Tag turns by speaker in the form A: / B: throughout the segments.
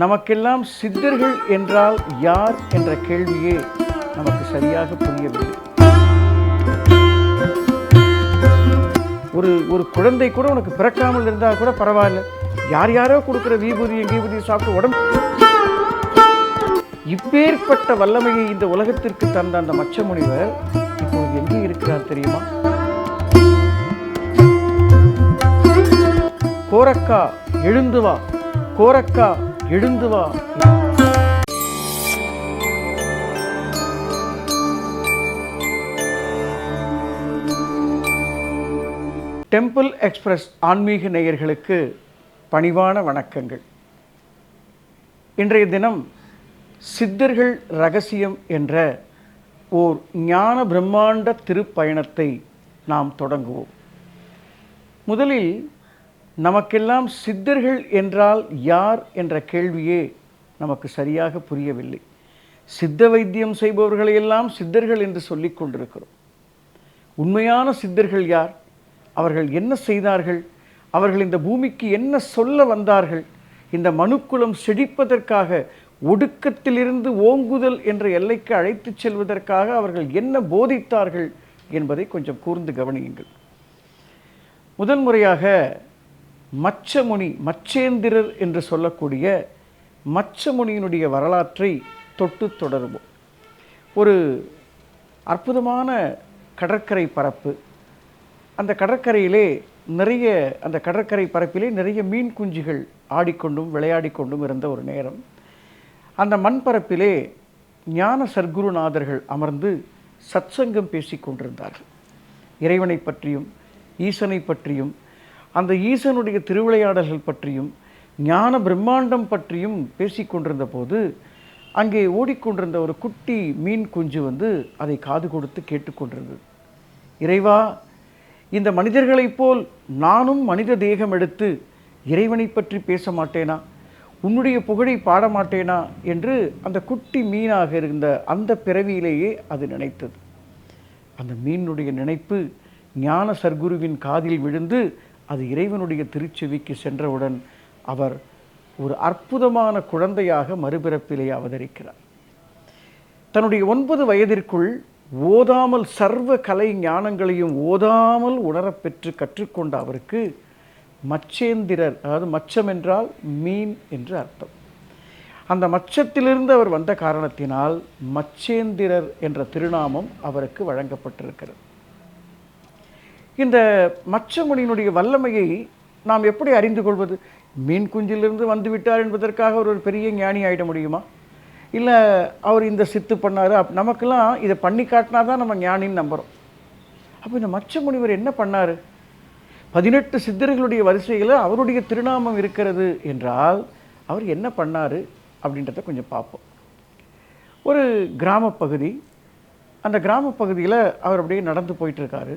A: நமக்கெல்லாம் சித்தர்கள் என்றால் யார் என்ற கேள்வியே நமக்கு சரியாக புரியவில்லை. ஒரு ஒரு குழந்தை கூட உனக்கு பிறக்காமல் இருந்தால் கூட பரவாயில்ல. யார் யாரோ கொடுக்குற வீபூதியை கீபூதியும் சாப்பிட்டு உடம்பு இப்பேற்பட்ட வல்லமையை இந்த உலகத்திற்கு தந்த அந்த மச்ச முனிவர் இப்பொழுது எங்கே இருக்கிறார் தெரியுமா? கோரக்கா எழுந்து வா. கோரக்கா எழுந்து வா. டெம்பிள் எக்ஸ்பிரஸ் ஆன்மீக நேயர்களுக்கு பணிவான வணக்கங்கள். இன்றைய தினம் சித்தர்கள் ரகசியம் என்ற ஓர் ஞான பிரம்மாண்ட திருப்பயணத்தை நாம் தொடங்குவோம். முதலில் நமக்கெல்லாம் சித்தர்கள் என்றால் யார் என்ற கேள்வியே நமக்கு சரியாக புரியவில்லை. சித்த வைத்தியம் செய்பவர்களையெல்லாம் சித்தர்கள் என்று சொல்லிக் கொண்டிருக்கிறோம். உண்மையான சித்தர்கள் யார்? அவர்கள் என்ன செய்தார்கள்? அவர்கள் இந்த பூமிக்கு என்ன சொல்ல வந்தார்கள்? இந்த மனுக்குலம் செழிப்பதற்காக ஒடுக்கத்திலிருந்து ஓங்குதல் என்ற எல்லைக்கு அழைத்துச் செல்வதற்காக அவர்கள் என்ன போதித்தார்கள் என்பதை கொஞ்சம் கூர்ந்து கவனியுங்கள். முதன் முறையாக மச்சமுனி மச்சேந்திரர் என்று சொல்லக்கூடிய மச்சமுனியினுடைய வரலாற்றை தொட்டு தொடருவோம். ஒரு அற்புதமான கடற்கரை பரப்பு. அந்த கடற்கரையிலே நிறைய அந்த கடற்கரை பரப்பிலே நிறைய மீன் குஞ்சுகள் ஆடிக்கொண்டும் விளையாடிக்கொண்டும் இருந்த ஒரு நேரம். அந்த மண் பரப்பிலே ஞான சர்க்குருநாதர்கள் அமர்ந்து சத்சங்கம் பேசிக் கொண்டிருந்தார்கள் இறைவனை பற்றியும் ஈசனை பற்றியும் அந்த ஈசனுடைய திருவிளையாடல்கள் பற்றியும் ஞான பிரம்மாண்டம் பற்றியும் பேசிக்கொண்டிருந்த போது அங்கே ஓடிக்கொண்டிருந்த ஒரு குட்டி மீன் குஞ்சு வந்து அதை காது கொடுத்து கேட்டுக்கொண்டிருந்தது இறைவா இந்த மனிதர்களைப் போல் நானும் மனித தேகம் எடுத்து இறைவனை பற்றி பேச மாட்டேனா? உன்னுடைய புகழை பாட மாட்டேனா? என்று அந்த குட்டி மீனாக இருந்த அந்த பிறவியிலேயே அது நினைத்தது. அந்த மீனுடைய நினைப்பு ஞான சர்க்குருவின் காதில் விழுந்து அது இறைவனுடைய திருச்செவிக்கு சென்றவுடன் அவர் ஒரு அற்புதமான குழந்தையாக மறுபிறப்பிலே அவதரிக்கிறார். தன்னுடைய ஒன்பது வயதிற்குள் ஓதாமல் சர்வ கலை ஞானங்களையும் ஓதாமல் உணரப்பெற்று கற்றுக்கொண்ட அவருக்கு மச்சேந்திரர் அதாவது மச்சம் என்றால் மீன் என்று அர்த்தம். அந்த மச்சத்திலிருந்து அவர் வந்த காரணத்தினால் மச்சேந்திரர் என்ற திருநாமம் அவருக்கு வழங்கப்பட்டிருக்கிறது. இந்த மச்சமுனியினுடைய வல்லமையை நாம் எப்படி அறிந்து கொள்வது? மீன் குஞ்சிலிருந்து வந்து விட்டார் என்பதற்காக அவர் ஒரு பெரிய ஞானி ஆகிட முடியுமா? இல்லை அவர் இந்த சித்து பண்ணார்? அப் நமக்கெல்லாம் இதை பண்ணி காட்டினா தான் நம்ம ஞானின்னு நம்புகிறோம் அப்போ இந்த மச்ச முனிவர் என்ன பண்ணார்? பதினெட்டு சித்தர்களுடைய வரிசையில் அவருடைய திருநாமம் இருக்கிறது என்றால் அவர் என்ன பண்ணார் அப்படின்றத கொஞ்சம் பார்ப்போம். ஒரு கிராமப்பகுதி அந்த கிராமப்பகுதியில் அவர் அப்படியே நடந்து போயிட்டுருக்காரு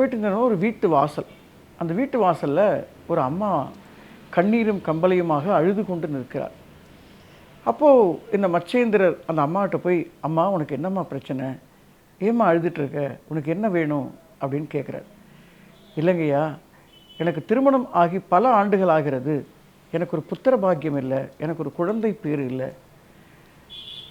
A: போயிட்டு இருந்தோன்னா ஒரு வீட்டு வாசல். அந்த வீட்டு வாசலில் ஒரு அம்மா கண்ணீரும் கம்பளையுமாக அழுது கொண்டு நிற்கிறார் அப்போது இந்த மச்சேந்திரர் அந்த அம்மாகிட்ட போய் அம்மா உனக்கு என்னம்மா பிரச்சனை? ஏம்மா அழுதுட்டுருக்க உனக்கு என்ன வேணும்? அப்படின்னு கேட்குறார். இல்லைங்கய்யா எனக்கு திருமணம் ஆகி பல ஆண்டுகள் ஆகிறது. எனக்கு ஒரு புத்திர பாக்கியம் இல்லை. எனக்கு ஒரு குழந்தை பேர் இல்லை.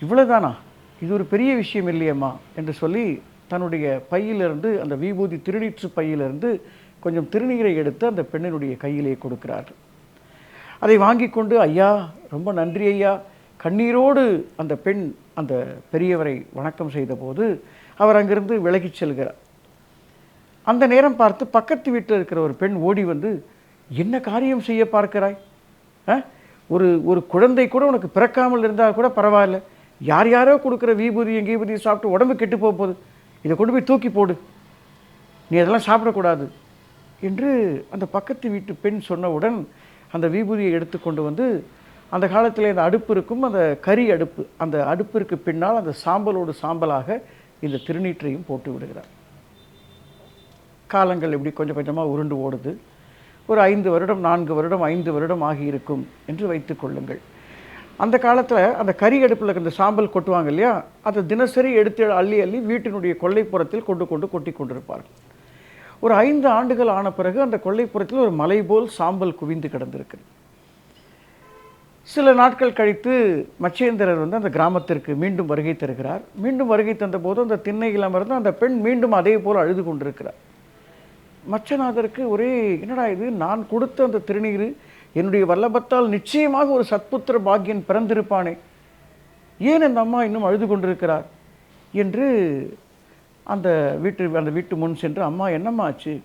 A: இவ்வளோதானா இது ஒரு பெரிய விஷயம் இல்லையம்மா? என்று சொல்லி தன்னுடைய பையிலிருந்து அந்த விபூதி திருநீற்று பையிலிருந்து கொஞ்சம் திருநீரை எடுத்து அந்த பெண்ணினுடைய கையிலே கொடுக்கிறார். அதை வாங்கி கொண்டு ஐயா ரொம்ப நன்றி ஐயா. கண்ணீரோடு அந்த பெண் அந்த பெரியவரை வணக்கம் செய்தபோது அவர் அங்கிருந்து விலகிச் செல்கிறார். அந்த நேரம் பார்த்து பக்கத்து வீட்டில் இருக்கிற ஒரு பெண் ஓடி வந்து என்ன காரியம் செய்ய பார்க்கிறாய்? ஆ? ஒரு ஒரு குழந்தை கூட உனக்கு பிறக்காமல் இருந்தால் கூட பரவாயில்ல. யார் யாரோ கொடுக்குற விபூதியும் கீபூதியும் சாப்பிட்டு உடம்பு கெட்டு போகுது. இதை கொண்டு போய் தூக்கி போடு. நீ அதெல்லாம் சாப்பிடக்கூடாது என்று அந்த பக்கத்து வீட்டு பெண் சொன்னவுடன் அந்த விபூதியை எடுத்துக்கொண்டு வந்து அந்த காலத்தில் அந்த அடுப்பு இருக்கும் அந்த கறி அடுப்பு அந்த அடுப்பிற்கு பின்னால் அந்த சாம்பலோடு சாம்பலாக இந்த திருநீற்றையும் போட்டு விடுகிறார். காலங்கள் இப்படி கொஞ்சம் கொஞ்சமாக உருண்டு ஓடுது. ஒரு ஐந்து வருடம் நான்கு வருடம் ஐந்து வருடம் ஆகியிருக்கும் என்று வைத்துக் கொள்ளுங்கள். அந்த காலத்தில் அந்த கறி அடுப்பில் இந்த சாம்பல் கொட்டுவாங்க இல்லையா? அதை தினசரி எடுத்து அள்ளி அள்ளி வீட்டினுடைய கொல்லைப்புறத்தில் கொண்டு கொண்டு கொட்டி கொண்டிருப்பார்கள் ஒரு ஐந்து ஆண்டுகள் ஆன பிறகு அந்த கொல்லைப்புறத்தில் ஒரு மலை போல் சாம்பல் குவிந்து கிடந்திருக்கு. சில நாட்கள் கழித்து மச்சேந்திரர் வந்து அந்த கிராமத்திற்கு மீண்டும் வருகை தருகிறார். மீண்டும் வருகை தந்தபோது அந்த திண்ணையில் அமர்ந்து அந்த பெண் மீண்டும் அதே போல் அழுது கொண்டிருக்கிறார். மச்சநாதருக்கு ஒரே என்னடா இது? நான் கொடுத்த அந்த திருநீர் என்னுடைய வல்லபத்தால் நிச்சயமாக ஒரு சத்புத்திர பாக்கியன் பிறந்திருப்பானே. ஏன் அந்த அம்மா இன்னும் அழுது கொண்டிருக்கிறார்? என்று அந்த வீட்டு அந்த வீட்டு முன் சென்று அம்மா என்னம்மா ஆச்சு?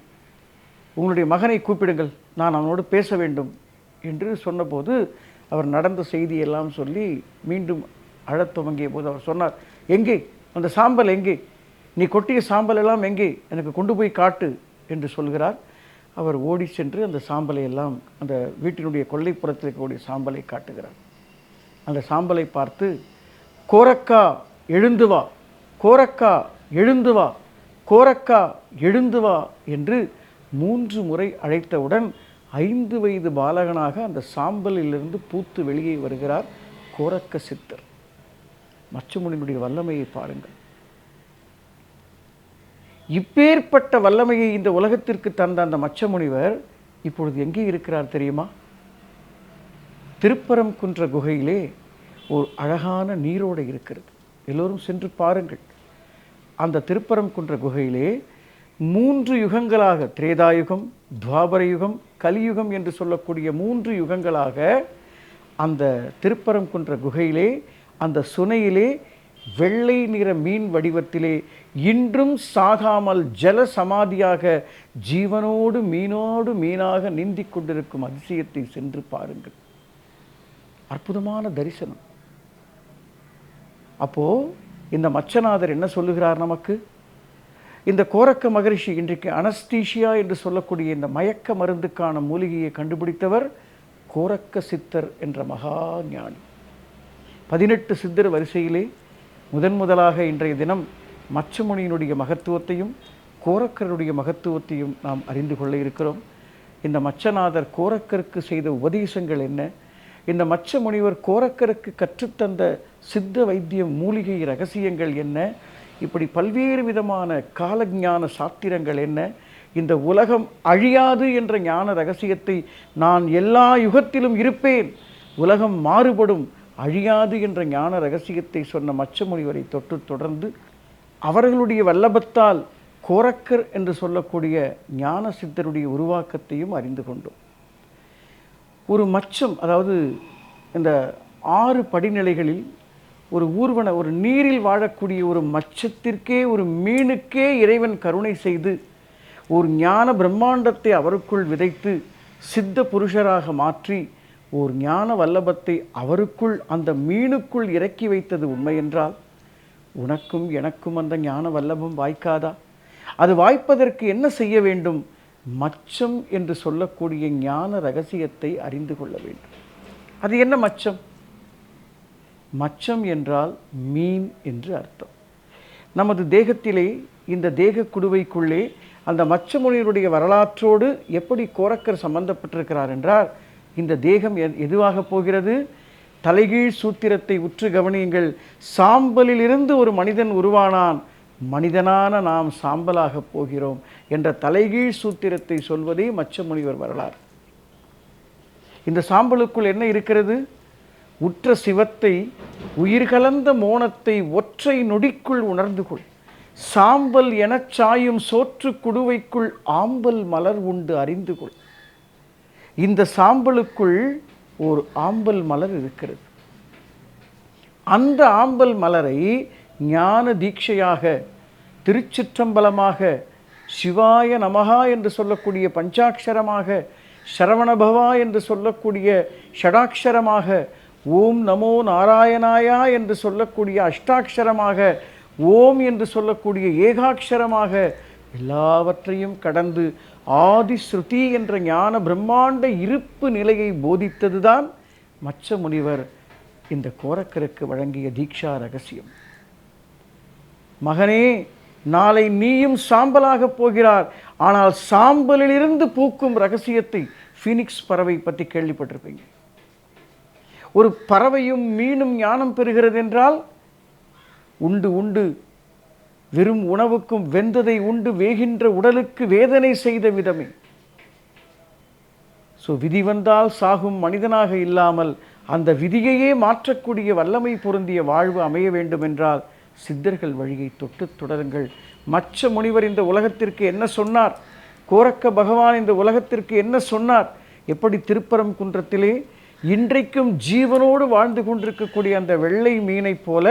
A: உங்களுடைய மகனை கூப்பிடுங்கள். நான் அவனோடு பேச வேண்டும். என்று சொன்னபோது அவர் நடந்த செய்தியெல்லாம் சொல்லி மீண்டும் அழத் துவங்கிய போது அவர் சொன்னார் எங்கே? அந்த சாம்பல் எங்கே? நீ கொட்டிய சாம்பல் எல்லாம் எங்கே? எனக்கு கொண்டு போய் காட்டு. என்று சொல்கிறார். அவர் ஓடி சென்று அந்த சாம்பலை எல்லாம் அந்த வீட்டினுடைய கொல்லைப்புறத்தில் இருக்கக்கூடிய சாம்பலை காட்டுகிறார். அந்த சாம்பலை பார்த்து கோரக்கா எழுந்து வா. கோரக்கா எழுந்து வா. கோரக்கா எழுந்து வா என்று மூன்று முறை அழைத்தவுடன் ஐந்து வயது பாலகனாக அந்த சாம்பலிலிருந்து பூத்து வெளியே வருகிறார் கோரக்க சித்தர். மச்சமுனியினுடைய வல்லமையை பாருங்கள். இப்பேற்பட்ட வல்லமையை இந்த உலகத்திற்கு தந்த அந்த மச்சமுனிவர் இப்பொழுது எங்கே இருக்கிறார் தெரியுமா? திருப்பரங்குன்ற குகையிலே ஒரு அழகான நீரோடு இருக்கிறது. எல்லோரும் சென்று பாருங்கள். அந்த திருப்பரங்குன்ற குகையிலே மூன்று யுகங்களாக திரேதாயுகம் துவாபர யுகம் கலியுகம் என்று சொல்லக்கூடிய மூன்று யுகங்களாக அந்த திருப்பரங்குன்ற குகையிலே அந்த சுனையிலே வெள்ளை நிற மீன் வடிவத்திலே இன்றும் சாகாமல் ஜல சமாதியாக ஜீவனோடு மீனோடு மீனாக நீந்திக் கொண்டிருக்கும் அதிசயத்தை சென்று பாருங்கள். அற்புதமான தரிசனம். அப்போ இந்த மச்சநாதர் என்ன சொல்லுகிறார் நமக்கு? இந்த கோரக்க மகரிஷி இன்றைக்கு அனஸ்தீஷியா என்று சொல்லக்கூடிய இந்த மயக்க மருந்துக்கான மூலிகையை கண்டுபிடித்தவர் கோரக்க சித்தர் என்ற மகா ஞானி. பதினெட்டு சித்தர் வரிசையிலே முதன் முதலாக இன்றைய தினம் மச்சமுனியினுடைய மகத்துவத்தையும் கோரக்கருடைய மகத்துவத்தையும் நாம் அறிந்து கொள்ள இருக்கிறோம். இந்த மச்சநாதர் கோரக்கருக்கு செய்த உபதேசங்கள் என்ன? இந்த மச்ச முனிவர் கோரக்கருக்கு கற்றுத்தந்த சித்த வைத்தியம் மூலிகை ரகசியங்கள் என்ன? இப்படி பல்வேறு விதமான காலஞான சாத்திரங்கள் என்ன? இந்த உலகம் அழியாது என்ற ஞான ரகசியத்தை நான் எல்லா யுகத்திலும் இருப்பேன். உலகம் மாறுபடும். அழியாது என்ற ஞான ரகசியத்தை சொன்ன மச்சமொழிவரை தொட்டு தொடர்ந்து அவர்களுடைய வல்லபத்தால் கோரக்கர் என்று சொல்லக்கூடிய ஞான சித்தருடைய உருவாக்கத்தையும் அறிந்து கொண்டோம். ஒரு மச்சம் அதாவது இந்த ஆறு படிநிலைகளில் ஒரு ஊர்வன ஒரு நீரில் வாழக்கூடிய ஒரு மச்சத்திற்கே ஒரு மீனுக்கே இறைவன் கருணை செய்து ஒரு ஞான பிரம்மாண்டத்தை அவருக்குள் விதைத்து சித்த புருஷராக மாற்றி ஓர் ஞான வல்லபத்தை அவருக்குள் அந்த மீனுக்குள் இறக்கி வைத்தது உண்மை என்றால் உனக்கும் எனக்கும் அந்த ஞான வல்லபம் வாய்க்காதா? அது வாய்ப்பதற்கு என்ன செய்ய வேண்டும்? மச்சம் என்று சொல்லக்கூடிய ஞான ரகசியத்தை அறிந்து கொள்ள வேண்டும். அது என்ன மச்சம்? மச்சம் என்றால் மீன் என்று அர்த்தம். நமது தேகத்திலே இந்த தேக குடுவைக்குள்ளே அந்த மச்சமுனியருடைய வரலாற்றோடு எப்படி கோரக்கர் சம்பந்தப்பட்டிருக்கிறார் என்றால் இந்த தேகம் எ- எதுவாக போகிறது? தலைகீழ் சூத்திரத்தை உற்று கவனியுங்கள். சாம்பலிலிருந்து ஒரு மனிதன் உருவானான். மனிதனான நாம் சாம்பலாக போகிறோம் என்ற தலைகீழ் சூத்திரத்தை சொல்வதே மச்சமுனிவர் வரலாறு. இந்த சாம்பலுக்குள் என்ன இருக்கிறது? உற்ற சிவத்தை உயிர்கலந்த மோனத்தை ஒற்றை நொடிக்குள் உணர்ந்து கொள். சாம்பல் எனச் சாயும் சோற்று குடுவைக்குள் ஆம்பல் மலர் உண்டு அறிந்து கொள். இந்த சாம்பலுக்குள் ஒரு ஆம்பல் மலர் இருக்கிறது. அந்த ஆம்பல் மலரை ஞான தீட்சையாக திருச்சிற்றம்பலமாக சிவாய நமகா என்று சொல்லக்கூடிய பஞ்சாட்சரமாக சரவணபவா என்று சொல்லக்கூடிய ஷடாட்சரமாக ஓம் நமோ நாராயணாயா என்று சொல்லக்கூடிய அஷ்டாட்சரமாக ஓம் என்று சொல்லக்கூடிய ஏகாட்சரமாக எல்லாவற்றையும் கடந்து ஆதிஸ்ருதி என்ற ஞான பிரம்மாண்ட இருப்பு நிலையை போதித்ததுதான் மச்ச முனிவர் இந்த கோரக்கருக்கு வழங்கிய தீக்ஷா ரகசியம். மகனே நாளை நீயும் சாம்பலாகப் போகிறார். ஆனால் சாம்பலிலிருந்து பூக்கும் ரகசியத்தை ஃபீனிக்ஸ் பறவை பற்றி கேள்விப்பட்டிருப்பீங்க. ஒரு பறவையும் மீனும் ஞானம் பெறுகிறது என்றால் உண்டு உண்டு வெறும் உணவுக்கும் வெந்ததை உண்டு வேகின்ற உடலுக்கு வேதனை செய்த விதமே. ஸோ விதி வந்தால் சாகும் மனிதனாக இல்லாமல் அந்த விதியையே மாற்றக்கூடிய வல்லமை பொருந்திய வாழ்வு அமைய வேண்டுமென்றால் சித்தர்கள் வழியை தொட்டு தொடருங்கள். மச்ச முனிவர் இந்த உலகத்திற்கு என்ன சொன்னார்? கோரக்க பகவான் இந்த உலகத்திற்கு என்ன சொன்னார்? எப்படி திருப்பரம் குன்றத்திலே இன்றைக்கும் ஜீவனோடு வாழ்ந்து கொண்டிருக்கக்கூடிய அந்த வெள்ளை மீனைப் போல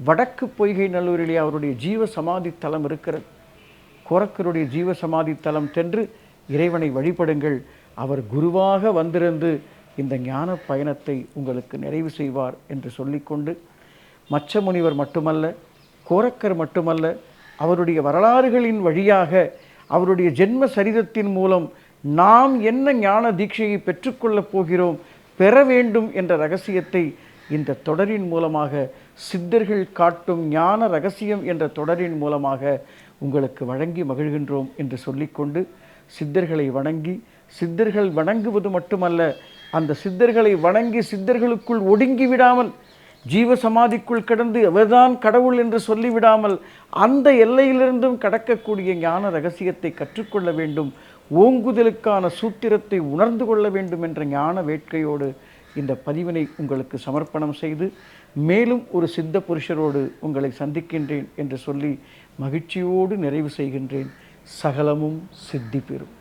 A: வடக்கு பொய்கை நல்லூரிலே அவருடைய ஜீவ சமாதி தலம் இருக்கிறது. கோரக்கருடைய ஜீவ சமாதி தலம் சென்று இறைவனை வழிபடுங்கள். அவர் குருவாக வந்திருந்து இந்த ஞான பயணத்தை உங்களுக்கு நிறைவு செய்வார் என்று சொல்லிக்கொண்டு மச்ச முனிவர் மட்டுமல்ல கோரக்கர் மட்டுமல்ல அவருடைய வரலாறுகளின் வழியாக அவருடைய ஜென்ம சரிதத்தின் மூலம் நாம் என்ன ஞான தீட்சையை பெற்றுக்கொள்ளப் போகிறோம் பெற வேண்டும் என்ற ரகசியத்தை இந்த தொடரின் மூலமாக சித்தர்கள் காட்டும் ஞான ரகசியம் என்ற தொடரின் மூலமாக உங்களுக்கு வழங்கி மகிழ்கின்றோம் என்று சொல்லிக்கொண்டு சித்தர்களை வணங்கி சித்தர்கள் வணங்குவது மட்டுமல்ல அந்த சித்தர்களை வணங்கி சித்தர்களுக்குள் ஒடுங்கி விடாமல் ஜீவ சமாதிக்குள் அவர்தான் கடவுள் என்று சொல்லிவிடாமல் அந்த எல்லையிலிருந்தும் கடக்கக்கூடிய ஞான ரகசியத்தை கற்றுக்கொள்ள வேண்டும் ஓங்குதலுக்கான சூத்திரத்தை உணர்ந்து கொள்ள வேண்டும் என்ற ஞான வேட்கையோடு இந்த பதிவினை உங்களுக்கு சமர்ப்பணம் செய்து மேலும் ஒரு சித்த புருஷரோடு உங்களை சந்திக்கின்றேன் என்று சொல்லி மகிழ்ச்சியோடு நிறைவு செய்கின்றேன். சகலமும் சித்தி பெறும்.